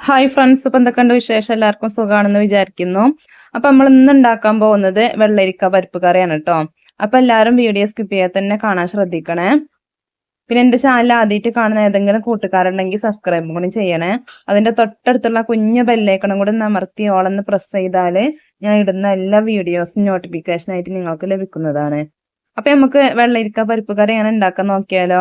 Hi friends ഇപ്പൊ എന്തൊക്കെയുണ്ട് വിശേഷം? എല്ലാവർക്കും സുഖമാണെന്ന് വിചാരിക്കുന്നു. അപ്പൊ നമ്മൾ ഇന്ന് ഉണ്ടാക്കാൻ പോകുന്നത് വെള്ളരിക്ക പരിപ്പ് കറിയാണ് കേട്ടോ. അപ്പൊ എല്ലാവരും വീഡിയോ സ്കിപ്പ് ചെയ്യാതെ തന്നെ കാണാൻ ശ്രദ്ധിക്കണേ. പിന്നെ എന്റെ ചാനൽ ആദ്യമായിട്ട് കാണുന്ന ഏതെങ്കിലും കൂട്ടുകാരുണ്ടെങ്കിൽ സബ്സ്ക്രൈബും കൂടി ചെയ്യണേ. അതിന്റെ തൊട്ടടുത്തുള്ള കുഞ്ഞു ബെല്ലേക്കണം കൂടി നമർത്തി ഓളെന്ന് പ്രസ് ചെയ്താൽ ഞാൻ ഇടുന്ന എല്ലാ വീഡിയോസും നോട്ടിഫിക്കേഷൻ ആയിട്ട് നിങ്ങൾക്ക് ലഭിക്കുന്നതാണ്. അപ്പൊ നമുക്ക് വെള്ളരിക്ക പരിപ്പ് കറി എങ്ങനെ ഉണ്ടാക്കാൻ നോക്കിയാലോ.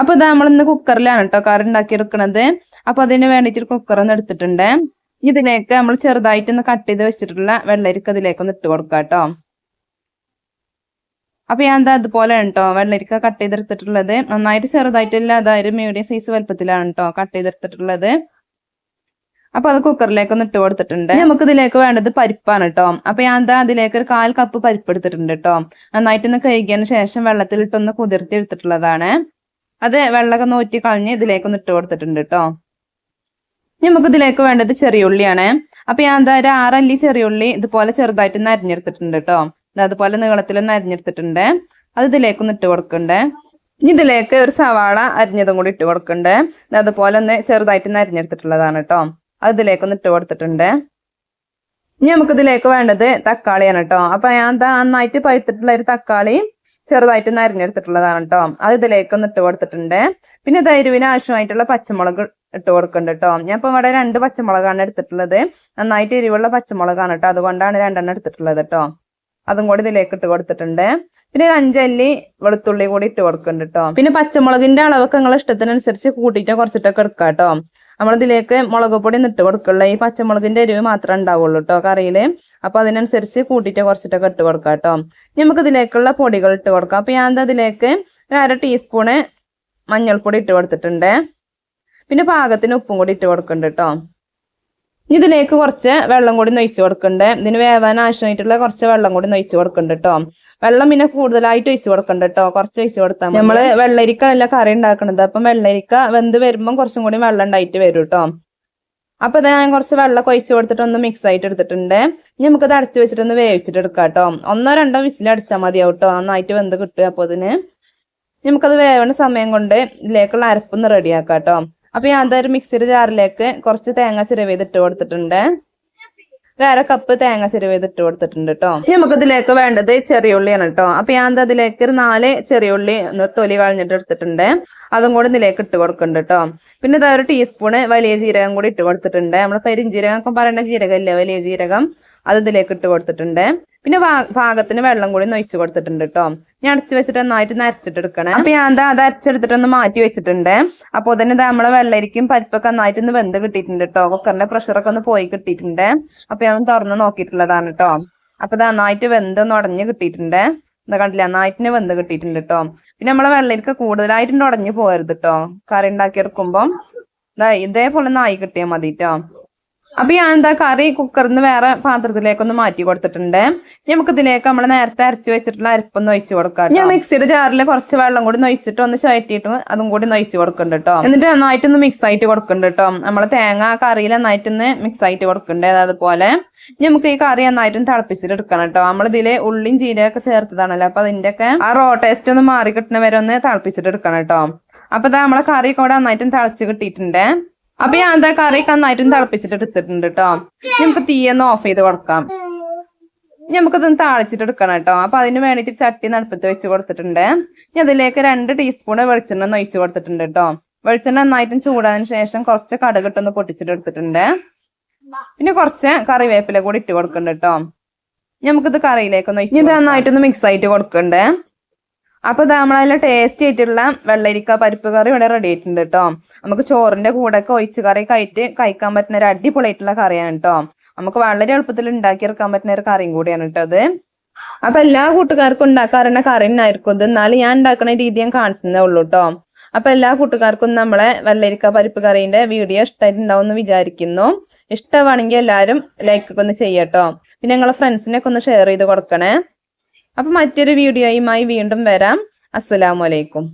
അപ്പൊ ഇതാ നമ്മൾ ഇന്ന് കുക്കറിലാണ് കേട്ടോ കറി ഉണ്ടാക്കി എടുക്കണത് അപ്പൊ അതിന് വേണ്ടിയിട്ട് ഒരു കുക്കർ ഒന്ന് എടുത്തിട്ടുണ്ട്. ഇതിലേക്ക് നമ്മൾ ചെറുതായിട്ട് ഒന്ന് കട്ട് ചെയ്ത് വെച്ചിട്ടുള്ള വെള്ളരിക്ക അതിലേക്ക് ഒന്ന് ഇട്ട് കൊടുക്കാം കേട്ടോ അപ്പൊ ഞാൻ എന്താ അതുപോലെ കേട്ടോ വെള്ളരിക്ക കട്ട് ചെയ്തെടുത്തിട്ടുള്ളത്. നന്നായിട്ട് ചെറുതായിട്ടില്ല അതായത് മീഡിയം സൈസ് വലുപ്പത്തിലാണ് കേട്ടോ കട്ട് ചെയ്തെടുത്തിട്ടുള്ളത്. അപ്പൊ അത് കുക്കറിലേക്ക് ഒന്ന് ഇട്ട് കൊടുത്തിട്ടുണ്ട്. നമുക്ക് ഇതിലേക്ക് വേണ്ടത് പരിപ്പാണ് കേട്ടോ അപ്പൊ ഞാൻ എന്താ അതിലേക്ക് ഒരു കാൽ കപ്പ് പരിപ്പ് എടുത്തിട്ടുണ്ട് കേട്ടോ നന്നായിട്ട് ഒന്ന് കഴുകിയതിന് ശേഷം വെള്ളത്തിലിട്ടൊന്ന് കുതിർത്തി എടുത്തിട്ടുള്ളതാണ്. അത് വെള്ളമൊക്കെ നോറ്റി കളഞ്ഞ് ഇതിലേക്ക് ഒന്ന് ഇട്ട് കൊടുത്തിട്ടുണ്ട് കേട്ടോ നമുക്ക് ഇതിലേക്ക് വേണ്ടത് ചെറിയ ഉള്ളിയാണ്. അപ്പൊ ഞാൻ എന്താ ഒരു ആറല്ലി ചെറിയുള്ളി ഇതുപോലെ ചെറുതായിട്ട് ഒന്ന് അരിഞ്ഞെടുത്തിട്ടുണ്ട് കേട്ടോ അതുപോലെ നീളത്തിലൊന്ന് അരിഞ്ഞെടുത്തിട്ടുണ്ട് അത് ഇതിലേക്ക് ഒന്ന് ഇട്ട് കൊടുക്കണ്ടേ. ഇനി ഇതിലേക്ക് ഒരു സവാള അരിഞ്ഞതും കൂടി ഇട്ട് കൊടുക്കണ്ടേ. അതുപോലെ ഒന്ന് ചെറുതായിട്ട് ഒന്ന് അരിഞ്ഞെടുത്തിട്ടുള്ളതാണ് കേട്ടോ അത് ഇതിലേക്ക് ഒന്ന് ഇട്ട് കൊടുത്തിട്ടുണ്ട്. ഇനി നമുക്ക് ഇതിലേക്ക് വേണ്ടത് തക്കാളിയാണ് കേട്ടോ അപ്പൊ ഞാൻ നന്നായിട്ട് പഴുത്തിട്ടുള്ള ഒരു തക്കാളി ചെറുതായിട്ട് നരഞ്ഞെടുത്തിട്ടുള്ളതാണ് കേട്ടോ അത് ഇതിലേക്ക് ഒന്ന് ഇട്ട് കൊടുത്തിട്ടുണ്ട്. പിന്നെ ധൈര്യവിന് ആവശ്യമായിട്ടുള്ള പച്ചമുളക് ഇട്ട് കൊടുക്കുന്നുണ്ട് കേട്ടോ ഞാൻ ഇപ്പൊ ഇവിടെ രണ്ട് പച്ചമുളകാണ് എടുത്തിട്ടുള്ളത്. നന്നായിട്ട് എരിവുള്ള പച്ചമുളകാണ് കേട്ടോ അതുകൊണ്ടാണ് രണ്ടെണ്ണം എടുത്തിട്ടുള്ളത് കേട്ടോ അതും കൂടി ഇതിലേക്ക് ഇട്ട് കൊടുത്തിട്ടുണ്ട്. പിന്നെ ഒരു അഞ്ചല്ലി വെളുത്തുള്ളി കൂടി ഇട്ട് കൊടുക്കുന്നുണ്ട് കേട്ടോ പിന്നെ പച്ചമുളകിന്റെ അളവൊക്കെ നിങ്ങൾ ഇഷ്ടത്തിനനുസരിച്ച് കൂട്ടിയിട്ട് കുറച്ചിട്ടൊക്കെ എടുക്കാം കേട്ടോ നമ്മളിതിലേക്ക് മുളക് പൊടി ഇട്ട് കൊടുക്കുള്ള ഈ പച്ചമുളകിന്റെ എരിവ് മാത്രമേ ഉണ്ടാവുള്ളൂ കേട്ടോ കറിയിൽ അപ്പൊ അതിനനുസരിച്ച് കൂട്ടിയിട്ട് കുറച്ചിട്ടൊക്കെ ഇട്ട് കൊടുക്കാം കേട്ടോ നമുക്ക് ഇതിലേക്കുള്ള പൊടികൾ ഇട്ട് കൊടുക്കാം. അപ്പൊ ഞാൻ അതിലേക്ക് ഒരു അര ടീസ്പൂണ് മഞ്ഞൾപ്പൊടി ഇട്ട് കൊടുത്തിട്ടുണ്ട്. പിന്നെ പാകത്തിന് ഉപ്പും കൂടി ഇട്ട് കൊടുക്കുന്നുണ്ട് കേട്ടോ ഇതിലേക്ക് കുറച്ച് വെള്ളം കൂടി നൊയിച്ചു കൊടുക്കണ്ടേ. ഇതിന് വേവാൻ ആവശ്യമായിട്ടുള്ള കുറച്ച് വെള്ളം കൂടി നൊയിച്ചു കൊടുക്കണ്ട കേട്ടോ വെള്ളം പിന്നെ കൂടുതലായിട്ട് ഒഴിച്ചു കൊടുക്കണ്ട കേട്ടോ കുറച്ച് ഒഴിച്ചു കൊടുത്താൽ നമ്മൾ വെള്ളരിക്കാണല്ല കറി ഉണ്ടാക്കണത്. അപ്പം വെള്ളരിക്ക വെന്ത് വരുമ്പം കുറച്ചും കൂടി വെള്ളം ഉണ്ടായിട്ട് വരും കേട്ടോ അപ്പൊ ഞാൻ കുറച്ച് വെള്ളം കൊഴിച്ചു കൊടുത്തിട്ട് ഒന്ന് മിക്സ് ആയിട്ട് എടുത്തിട്ടുണ്ട്. ഇനി നമുക്കത് അടച്ചു വെച്ചിട്ട് ഒന്ന് വേവിച്ചിട്ട് എടുക്കാം കേട്ടോ ഒന്നോ രണ്ടോ വിസിൽ അടിച്ചാൽ മതിയാവും കേട്ടോ നന്നായിട്ട് വെന്ത് കിട്ടുക അപ്പോൾ അതിന്. നമുക്കത് വേവണ സമയം കൊണ്ട് ഇതിലേക്കുള്ള അരപ്പൊന്ന് റെഡിയാക്കാം കേട്ടോ അപ്പൊ ഞാൻ എന്തായാലും മിക്സിയുടെ ജാറിലേക്ക് കുറച്ച് തേങ്ങ സിരവ് ചെയ്തിട്ട് കൊടുത്തിട്ടുണ്ട്. ഒരു അര കപ്പ് തേങ്ങ സിരവ് ചെയ്തിട്ട് കൊടുത്തിട്ടുണ്ട് കേട്ടോ നമുക്ക് ഇതിലേക്ക് വേണ്ടത് ചെറിയ ഉള്ളിയാണ് കേട്ടോ അപ്പൊ ഞാൻ അതിലേക്ക് ഒരു നാല് ചെറിയ ഉള്ളി തൊലി കളഞ്ഞിട്ട് എടുത്തിട്ടുണ്ട്. അതും കൂടി ഇതിലേക്ക് ഇട്ട് കൊടുക്കുന്നുണ്ട് കേട്ടോ പിന്നെ ഇതാ ഒരു ടീസ്പൂണ് വലിയ ജീരകം കൂടി ഇട്ട് കൊടുത്തിട്ടുണ്ട്. നമ്മൾ പരിഞ്ചീരകം ഒക്കെ പറയേണ്ട ജീരകമല്ലേ? വലിയ ജീരകം. അത് ഇതിലേക്ക് ഇട്ട് കൊടുത്തിട്ടുണ്ട്. പിന്നെ പാകത്തിന് വെള്ളം കൂടി നൊയിച്ച് കൊടുത്തിട്ടുണ്ട് കേട്ടോ ഞാൻ അടച്ചു വെച്ചിട്ട് നന്നായിട്ട് നരച്ചിട്ട് എടുക്കണേ അപ്പൊ ഞാൻ എന്താ അത് അരച്ചെടുത്തിട്ടൊന്ന് മാറ്റി വെച്ചിട്ടുണ്ട്. അപ്പൊ തന്നെ നമ്മളെ വെള്ളരിക്കും പരിപ്പൊക്കെ നന്നായിട്ട് ഒന്ന് വെന്ത് കിട്ടിയിട്ടുണ്ട് കേട്ടോ കുക്കറിന്റെ പ്രഷറൊക്കെ ഒന്ന് പോയി കിട്ടിയിട്ടുണ്ട്. അപ്പൊ ഞാൻ തുറന്ന് നോക്കിയിട്ടുള്ളതാണ് കേട്ടോ അപ്പൊ നന്നായിട്ട് വെന്ത് ഒന്ന് ഉടഞ്ഞ് കിട്ടിയിട്ടുണ്ട്. എന്താ കണ്ടില്ല നന്നായിട്ടിന് വെന്ത് കിട്ടിയിട്ടുണ്ട് കേട്ടോ പിന്നെ നമ്മളെ വെള്ളരിക്ക കൂടുതലായിട്ട് ഉടഞ്ഞു പോകരുത് കേട്ടോ കറി ഉണ്ടാക്കി എടുക്കുമ്പം ഇതേപോലെ നായി കിട്ടിയാൽ മതി കേട്ടോ അപ്പൊ ഞാൻ എന്താ കറി കുക്കറിൽ നിന്ന് വേറെ പാത്രത്തിലേക്കൊന്ന് മാറ്റി കൊടുത്തിട്ടുണ്ട്. നമുക്ക് ഇതിലേക്ക് നമ്മൾ നേരത്തെ അരച്ച് വെച്ചിട്ടുള്ള അരപ്പൊന്ന് ഒഴിച്ചു കൊടുക്കാം ഞാൻ മിക്സിയുടെ ജാറിൽ കുറച്ച് വെള്ളം കൂടി നൊയിച്ചിട്ട് ഒന്ന് ചുഴറ്റിയിട്ട് അതും കൂടി നൊയിച്ച് കൊടുക്കുന്നുണ്ട് കേട്ടോ. എന്നിട്ട് നന്നായിട്ടൊന്ന് മിക്സ് ആയിട്ട് കൊടുക്കുന്നുണ്ട് കേട്ടോ. നമ്മളെ തേങ്ങ കറിയിൽ നന്നായിട്ടൊന്ന് മിക്സ് ആയിട്ട് കൊടുക്കുന്നുണ്ട് അതുപോലെ. നമുക്ക് ഈ കറി നന്നായിട്ടും തിളപ്പിച്ചിട്ട് എടുക്കണം നമ്മൾ ഇതിൽ ഉള്ളിയും ജീരകമൊക്കെ ചേർത്തതാണല്ലോ. അപ്പൊ അതിന്റെ ഒക്കെ ആ റോ ടേസ്റ്റ് ഒന്ന് മാറി കിട്ടുന്ന വരെ ഒന്ന് തിളപ്പിച്ചിട്ട് എടുക്കണം കേട്ടോ. അപ്പൊ ഇതാ നമ്മളെ കറി കൂടെ നന്നായിട്ടും തിളച്ച് കിട്ടിയിട്ടുണ്ട്. അപ്പൊ ഞാൻ എന്താ കറി നന്നായിട്ടും തിളപ്പിച്ചിട്ട് എടുത്തിട്ടുണ്ട് കേട്ടോ നമുക്ക് തീയൊന്ന് ഓഫ് ചെയ്ത് കൊടുക്കാം. നമുക്കതൊന്ന് താളിച്ചിട്ട് എടുക്കണം കേട്ടോ അപ്പൊ അതിന് വേണ്ടിട്ട് ചട്ടി നടുപ്പത്ത് വെച്ച് കൊടുത്തിട്ടുണ്ട്. ഇനി അതിലേക്ക് രണ്ട് ടീസ്പൂൺ വെളിച്ചെണ്ണ ഒഴിച്ച് കൊടുത്തിട്ടുണ്ട് കേട്ടോ വെളിച്ചെണ്ണ നന്നായിട്ടും ചൂടാതിന് ശേഷം കുറച്ച് കടുകിട്ടൊന്ന് പൊട്ടിച്ചിട്ട് എടുത്തിട്ടുണ്ട്. പിന്നെ കുറച്ച് കറിവേപ്പില കൂടി ഇട്ട് കൊടുക്കുന്നുണ്ട് കേട്ടോ നമുക്കിത് കറിയിലേക്ക് ഒന്ന് ഇത് നന്നായിട്ടൊന്ന് മിക്സ് ആയിട്ട് കൊടുക്കണ്ടേ? അപ്പൊ ഇത് നമ്മളതിൽ ടേസ്റ്റി ആയിട്ടുള്ള വെള്ളരിക്ക പരിപ്പ് കറി ഇവിടെ റെഡി ആയിട്ടുണ്ട് കേട്ടോ നമുക്ക് ചോറിന്റെ കൂടെ ഒക്കെ ഒഴിച്ച് കറി കഴിച്ച് കഴിക്കാൻ പറ്റുന്ന ഒരു അടിപൊളിയായിട്ടുള്ള കറിയാണ് കേട്ടോ നമുക്ക് വളരെ എളുപ്പത്തിൽ ഉണ്ടാക്കിയെടുക്കാൻ പറ്റുന്ന ഒരു കറിയും കൂടിയാണ് കേട്ടോ അത് അപ്പൊ എല്ലാ കൂട്ടുകാർക്കും ഉണ്ടാക്കാറുള്ള കറി തന്നെയായിരിക്കും ഇത്. എന്നാലും ഞാൻ ഉണ്ടാക്കുന്ന രീതി ഞാൻ കാണിച്ചതേ ഉള്ളൂ കേട്ടോ അപ്പൊ എല്ലാ കൂട്ടുകാർക്കും നമ്മളെ വെള്ളരിക്ക പരിപ്പ് കറിന്റെ വീഡിയോ ഇഷ്ടമായിട്ടുണ്ടാവും എന്ന് വിചാരിക്കുന്നു. ഇഷ്ടമാണെങ്കിൽ എല്ലാവരും ലൈക്ക് ഒക്കെ ഒന്ന് ചെയ്യട്ടോ പിന്നെ നിങ്ങളെ ഫ്രണ്ട്സിനൊക്കെ ഒന്ന് ഷെയർ ചെയ്ത് കൊടുക്കണേ. അപ്പൊ മറ്റൊരു വീഡിയോയുമായി വീണ്ടും വരാം. അസ്സലാമലൈക്കും